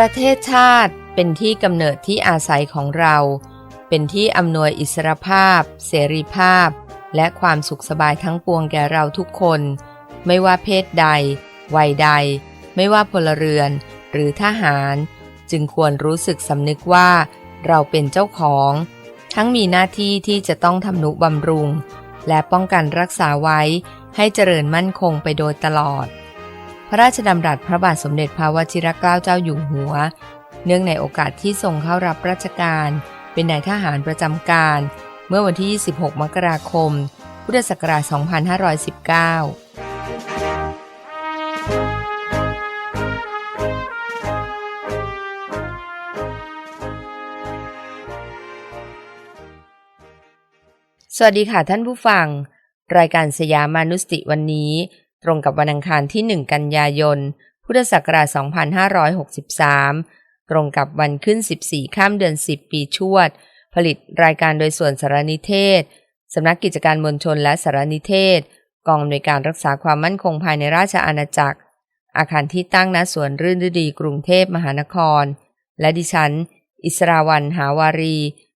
ประเทศชาติเป็นที่กำเนิดที่อาศัยของเรา เป็นที่อำนวยอิสรภาพ เสรีภาพ และความสุขสบายทั้งปวงแก่เราทุกคน ไม่ว่าเพศใด วัยใด ไม่ว่าพลเรือน หรือทหาร จึงควรรู้สึกสำนึกว่าเราเป็นเจ้าของ ทั้งมีหน้าที่ที่จะต้องทำนุบำรุง และป้องกันรักษาไว้ให้เจริญมั่นคงไปโดยตลอด พระราชดำรัสพระบาทสมเด็จพระวชิรเกล้าเจ้าอยู่หัว เนื่องในโอกาสที่ทรงเข้ารับราชการ เป็นนายทหารประจำการ เมื่อวันที่ 26 มกราคม พุทธศักราช 2519สวัสดีค่ะท่านผู้ฟัง รายการสยามานุสติวันนี้ ตรงกับวันอังคารที่ 1 กันยายน พุทธศักราช 2563 ตรงกับวันขึ้น 14 ข้ามเดือน 10 ปีชวด ผลิตรายการโดยส่วนสารนิเทศ สำนักกิจการมวลชนและสารนิเทศ กองอำนวยการรักษาความมั่นคงภายในราชอาณาจักร อาคารที่ตั้งณสวนรื่นฤดีกรุงเทพมหานคร และดิฉัน อิสราวันหาวารี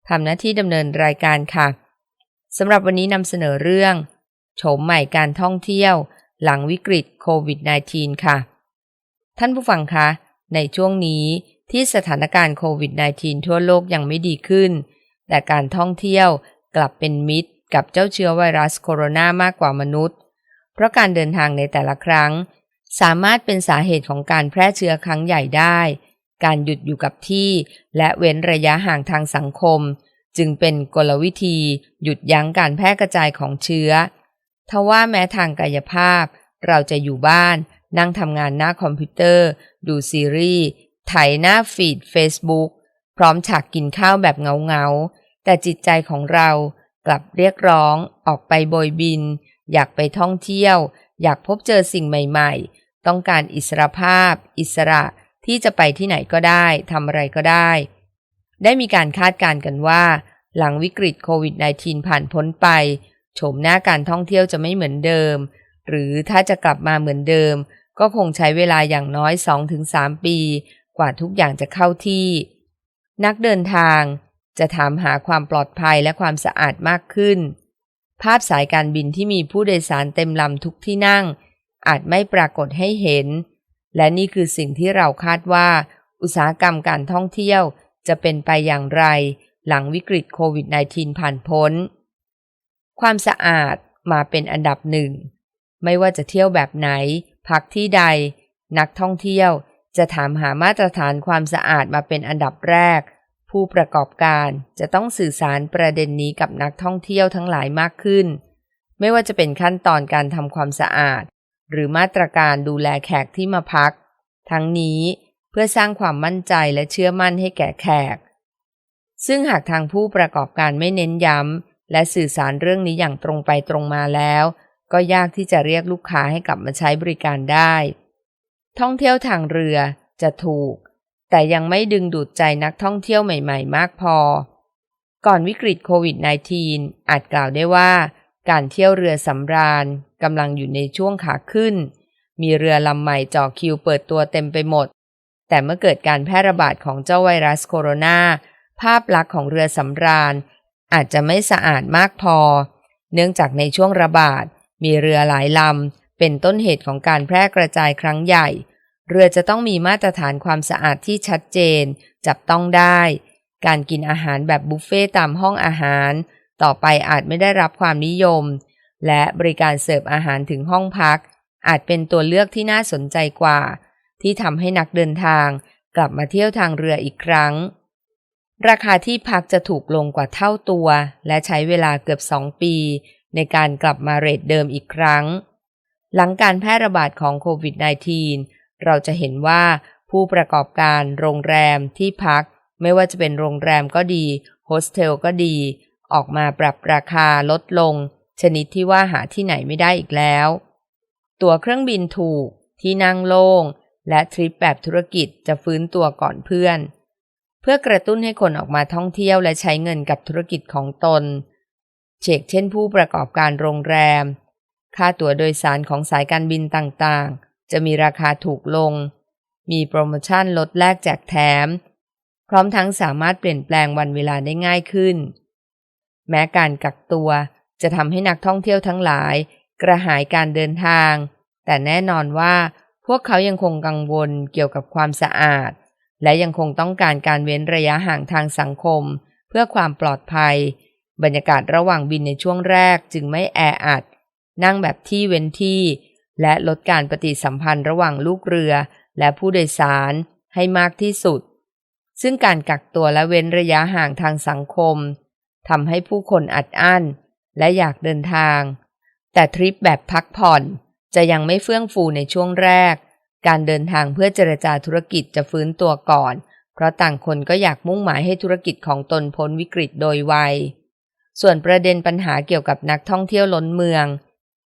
ทำหน้าที่ดำเนินรายการค่ะสำหรับวันนี้นำเสนอเรื่องโฉมใหม่การท่องเที่ยว หลังวิกฤตโควิด -19 ค่ะ ท่านผู้ฟังคะ ในช่วงนี้ที่สถานการณ์โควิด -19 ทั่วโลกยังไม่ดีขึ้น แต่การท่องเที่ยวกลับเป็นมิตรกับเจ้าเชื้อไวรัสโคโรนามากกว่ามนุษย์ เพราะการเดินทางในแต่ละครั้ง สามารถเป็นสาเหตุของการแพร่เชื้อครั้งใหญ่ได้ การหยุดอยู่กับที่ และเว้นระยะห่างทางสังคม จึงเป็นกลวิธีหยุดยั้งการแพร่กระจายของเชื้อ ทว่าแม้ทางกายภาพ เราจะอยู่บ้าน นั่งทำงานหน้าคอมพิวเตอร์ ดูซีรีส์ไถหน้าฟีด Facebook พร้อมฉากกินข้าวแบบเงาๆแต่จิตใจของเรากลับเรียกร้อง ออกไปโบยบิน อยากไปท่องเที่ยว อยากพบเจอสิ่งใหม่ๆ ต้องการอิสรภาพ อิสระที่จะไปที่ไหนก็ได้ทำอะไรก็ได้ ได้มีการคาดการณ์กันว่า หลังวิกฤตโควิด -19 ผ่านพ้นไป โฉมหน้าการท่องเที่ยวจะไม่เหมือนเดิม หรือถ้าจะกลับมาเหมือนเดิม ก็คงใช้เวลาอย่างน้อย 2-3 ปี กว่าทุกอย่างจะเข้าที่ นักเดินทางจะถามหาความปลอดภัยและความสะอาดมากขึ้น ภาพสายการบินที่มีผู้โดยสารเต็มลำทุกที่นั่ง อาจไม่ปรากฏให้เห็น และนี่คือสิ่งที่เราคาดว่า อุตสาหกรรมการท่องเที่ยวจะเป็นไปอย่างไร หลังวิกฤตโควิด -19 ผ่านพ้น ความสะอาดมาเป็นอันดับหนึ่ง ไม่ว่าจะเที่ยวแบบไหน พักที่ใด นักท่องเที่ยวจะถามหามาตรฐานความสะอาดมาเป็นอันดับแรก ผู้ประกอบการจะต้องสื่อสารประเด็นนี้กับนักท่องเที่ยวทั้งหลายมากขึ้น ไม่ว่าจะเป็นขั้นตอนการทำความสะอาด หรือมาตรการดูแลแขกที่มาพัก ทั้งนี้เพื่อสร้างความมั่นใจและเชื่อมั่นให้แก่แขก ซึ่งหากทางผู้ประกอบการไม่เน้นย้ำ และสื่อสารเรื่องนี้อย่างตรงไปตรงมาแล้ว ก็ยากที่จะเรียกลูกค้าให้กลับมาใช้บริการได้ ท่องเที่ยวทางเรือจะถูก แต่ยังไม่ดึงดูดใจนักท่องเที่ยวใหม่ๆ มากพอ ก่อนวิกฤตโควิด -19 อาจกล่าวได้ว่า การเที่ยวเรือสำราญกำลังอยู่ในช่วงขาขึ้น มีเรือลำใหม่จ่อคิวเปิดตัวเต็มไปหมด แต่เมื่อเกิดการแพร่ระบาดของเจ้าไวรัสโคโรนาภาพลักษณ์ของเรือสำราญ อาจจะไม่สะอาดมากพอ เนื่องจากในช่วงระบาด มีเรือหลายลำ เป็นต้นเหตุของการแพร่กระจายครั้งใหญ่ เรือจะต้องมีมาตรฐานความสะอาดที่ชัดเจน จับต้องได้ การกินอาหารแบบบุฟเฟ่ตามห้องอาหาร ต่อไปอาจไม่ได้รับความนิยม และบริการเสิร์ฟอาหารถึงห้องพัก อาจเป็นตัวเลือกที่น่าสนใจกว่า ที่ทำให้นักเดินทางกลับมาเที่ยวทางเรืออีกครั้ง ราคาที่พักจะถูกลงกว่าเท่าตัว และใช้เวลาเกือบสองปี ในการกลับมาเรทเดิมอีกครั้ง หลังการแพร่ระบาดของโควิด -19 เราจะเห็นว่าผู้ประกอบการโรงแรมที่พัก ไม่ว่าจะเป็นโรงแรมก็ดี โฮสเทลก็ดี ออกมาปรับราคาลดลง ชนิดที่ว่าหาที่ไหนไม่ได้อีกแล้ว ตั๋วเครื่องบินถูกที่นั่งโล่ง และทริปแบบธุรกิจจะฟื้นตัวก่อนเพื่อน พื่อกระตุ้นให้คนออกมาท่องเที่ยวและใช้เงินกับธุรกิจของตน เชกเช่นผู้ประกอบการโรงแรม ค่าตั๋วโดยสารของสายการบินต่างๆ จะมีราคาถูกลง มีโปรโมชั่นลดแลกแจกแถม พร้อมทั้งสามารถเปลี่ยนแปลงวันเวลาได้ง่ายขึ้น แม้การกักตัวจะทำให้นักท่องเที่ยวทั้งหลาย กระหายการเดินทาง แต่แน่นอนว่าพวกเขายังคงกังวลเกี่ยวกับความสะอาด และยังคงต้องการการเว้นระยะห่างทางสังคม เพื่อความปลอดภัย บรรยากาศระหว่างบินในช่วงแรกจึงไม่แออัด นั่งแบบที่เว้นที่ และลดการปฏิสัมพันธ์ระหว่างลูกเรือ และผู้โดยสารให้มากที่สุด ซึ่งการกักตัวและเว้นระยะห่างทางสังคมทำให้ผู้คนอัดอั้น และอยากเดินทาง แต่ทริปแบบพักผ่อนจะยังไม่เฟื่องฟูในช่วงแรก การเดินทางเพื่อเจรจาธุรกิจจะฟื้นตัวก่อน เพราะต่างคนก็อยากมุ่งหมายให้ธุรกิจของตนพ้นวิกฤตโดยไว ส่วนประเด็นปัญหาเกี่ยวกับนักท่องเที่ยวล้นเมือง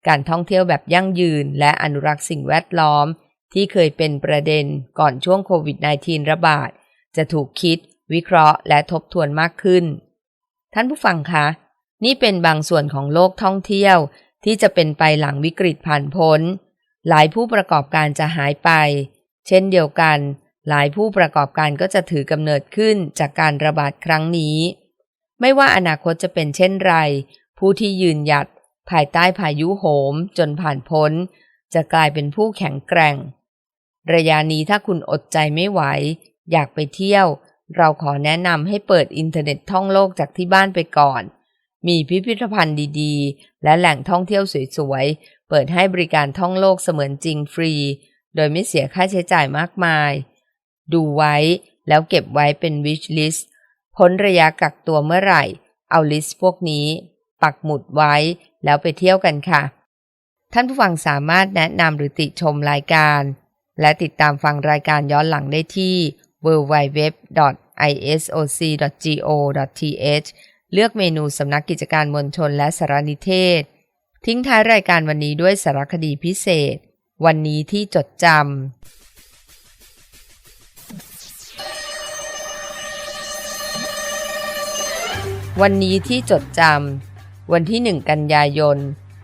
การท่องเที่ยวแบบยั่งยืน และอนุรักษ์สิ่งแวดล้อม ที่เคยเป็นประเด็นก่อนช่วงโควิด -19 ระบาด จะถูกคิด วิเคราะห์ และทบทวนมากขึ้น ท่านผู้ฟังคะ นี่เป็นบางส่วนของโลกท่องเที่ยวที่จะเป็นไปหลังวิกฤตผ่านพ้น หลายผู้ประกอบการจะหายไป เช่นเดียวกัน หลายผู้ประกอบการก็จะถือกำเนิดขึ้นจากการระบาดครั้งนี้ ไม่ว่าอนาคตจะเป็นเช่นไร ผู้ที่ยืนหยัด ภายใต้พายุโหม จนผ่านพ้น จะกลายเป็นผู้แข็งแกร่ง ระยะนี้ถ้าคุณอดใจไม่ไหว อยากไปเที่ยว เราขอแนะนำให้เปิดอินเทอร์เน็ตท่องโลกจากที่บ้านไปก่อนมีพิพิธภัณฑ์ดีๆ และแหล่งท่องเที่ยวสวย เปิดให้บริการท่องโลกเสมือนจริงฟรี โดยไม่เสียค่าใช้จ่ายมากมาย ดูไว้แล้วเก็บไว้เป็น wish list พ้นระยะกักตัวเมื่อไหร่ เอาลิสต์พวกนี้ ปักหมุดไว้แล้วไปเที่ยวกันค่ะ ท่านผู้ฟังสามารถแนะนำหรือติชมรายการ และติดตามฟังรายการย้อนหลังได้ที่ www.isoc.go.th เลือกเมนูสำนักกิจการมวลชนและสารนิเทศ ทิ้งท้ายรายการวันนี้ด้วยสารคดีพิเศษ วันนี้ที่จดจำวันนี้ที่จดจำวันที่ 1 กันยายน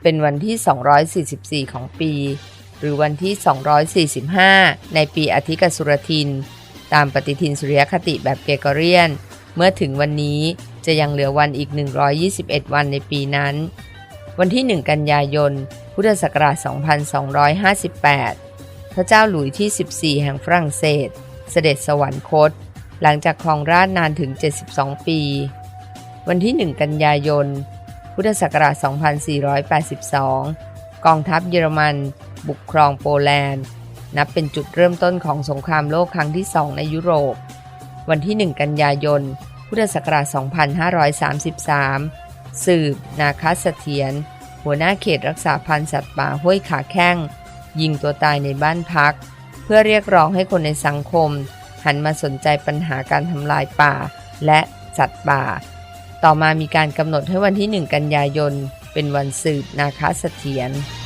เป็นวันที่ 244 ของปี หรือวันที่ 245 ในปีอธิกสุรทิน ตามปฏิทินสุริยคติแบบเกกเรียน เมื่อถึงวันนี้จะยังเหลือวันอีก 121 วันในปีนั้น วันที่ 1 กันยายน พุทธศักราช 2258 พระเจ้าหลุยที่ 14 แห่งฝรั่งเศส เสด็จสวรรคต หลังจากครองราชนานถึง 72 ปี วันที่ 1 กันยายน พุทธศักราช 2482 กองทัพเยอรมัน บุกครองโปแลนด์ นับเป็นจุดเริ่มต้นของสงครามโลกครั้งที่สองในยุโรป วันที่ 1 กันยายน พุทธศักราช 2533 สืบ นาคาสเถียน หัวหน้าเขตรักษาพันธุ์สัตว์ป่าห้วยขาแข้ง ยิงตัวตายในบ้านพัก เพื่อเรียกร้องให้คนในสังคม หันมาสนใจปัญหาการทำลายป่าและสัตว์ป่า ต่อมามีการกำหนดให้วันที่ 1 กันยายน เป็นวันสืบนาคาสเถียรฉัน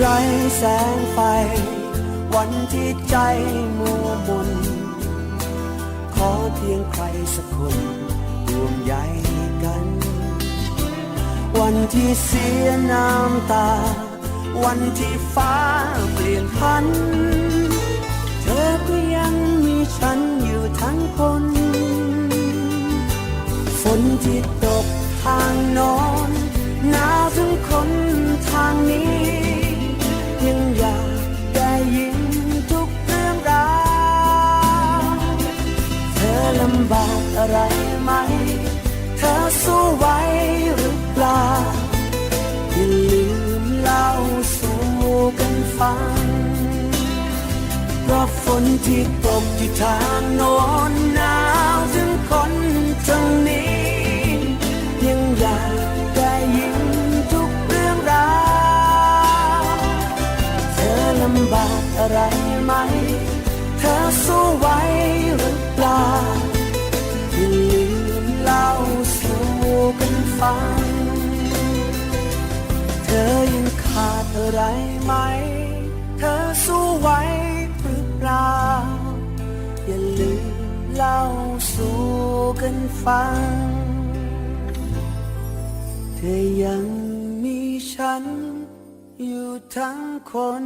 ไร้แสงไฟ วันที่ใจมัวมนขอเพียงใครสักคนห่วงใยกัน วันที่เสียน้ำตา วันที่ฟ้าเปลี่ยนพัน เธอก็ยังมีฉันอยู่ทั้งคน ฝนที่ตกทางนอนหนาวทั้งคนทางนี้ ยังอยากได้ยินทุกเรื่องราวเธอลำบากอะไรไหม เธอสู้ไหวหรือเปล่าอย่าลืมเล่าสู่กันฟังเพราะฝนที่ตกที่ทางโน้น ฟัง เธอยังขาดอะไรไหม เธอสู้ไหวหรือเปล่า อย่าลืมเล่าสู่กันฟัง เธอยังมีฉัน อยู่ทั้งคน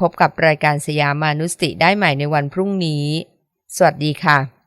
พบกับรายการสยามมานุสติได้ใหม่ในวันพรุ่งนี้ สวัสดีค่ะ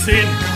sin.